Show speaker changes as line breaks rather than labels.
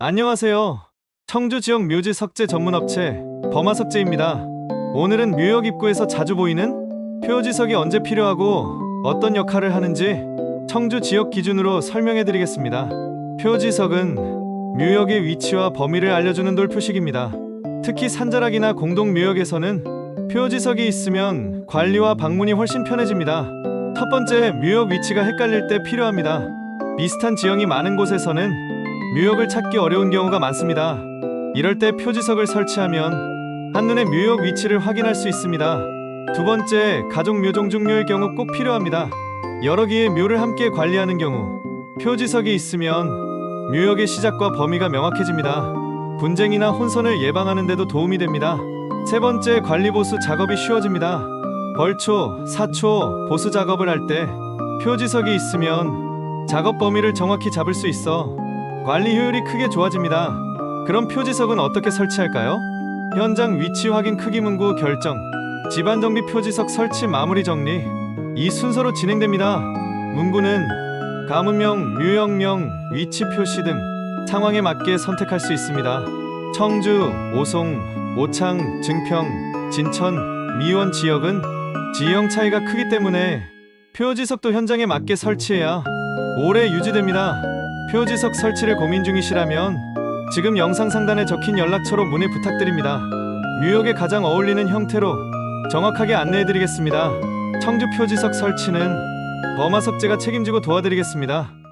안녕하세요. 청주 지역 묘지 석재 전문 업체 범화석재입니다. 오늘은 묘역 입구에서 자주 보이는 표지석이 언제 필요하고 어떤 역할을 하는지 청주 지역 기준으로 설명해 드리겠습니다. 표지석은 묘역의 위치와 범위를 알려주는 돌 표식입니다. 특히 산자락이나 공동 묘역에서는 표지석이 있으면 관리와 방문이 훨씬 편해집니다. 첫 번째, 묘역 위치가 헷갈릴 때 필요합니다. 비슷한 지형이 많은 곳에서는 묘역을 찾기 어려운 경우가 많습니다. 이럴 때 표지석을 설치하면 한눈에 묘역 위치를 확인할 수 있습니다. 두 번째, 가족 묘종 중묘의 경우 꼭 필요합니다. 여러 개의 묘를 함께 관리하는 경우 표지석이 있으면 묘역의 시작과 범위가 명확해집니다. 분쟁이나 혼선을 예방하는 데도 도움이 됩니다. 세 번째, 관리 보수 작업이 쉬워집니다. 벌초, 사초, 보수 작업을 할 때 표지석이 있으면 작업 범위를 정확히 잡을 수 있어 관리 효율이 크게 좋아집니다. 그럼 표지석은 어떻게 설치할까요? 현장 위치 확인 크기 문구 결정, 집안 정비 표지석 설치 마무리 정리 이 순서로 진행됩니다. 문구는 가문명, 묘역명, 위치 표시 등 상황에 맞게 선택할 수 있습니다. 청주, 오송, 오창, 증평, 진천, 미원 지역은 지형 차이가 크기 때문에 표지석도 현장에 맞게 설치해야 오래 유지됩니다. 표지석 설치를 고민 중이시라면 지금 영상 상단에 적힌 연락처로 문의 부탁드립니다. 묘역에 가장 어울리는 형태로 정확하게 안내해드리겠습니다. 청주 표지석 설치는 범화석재가 책임지고 도와드리겠습니다.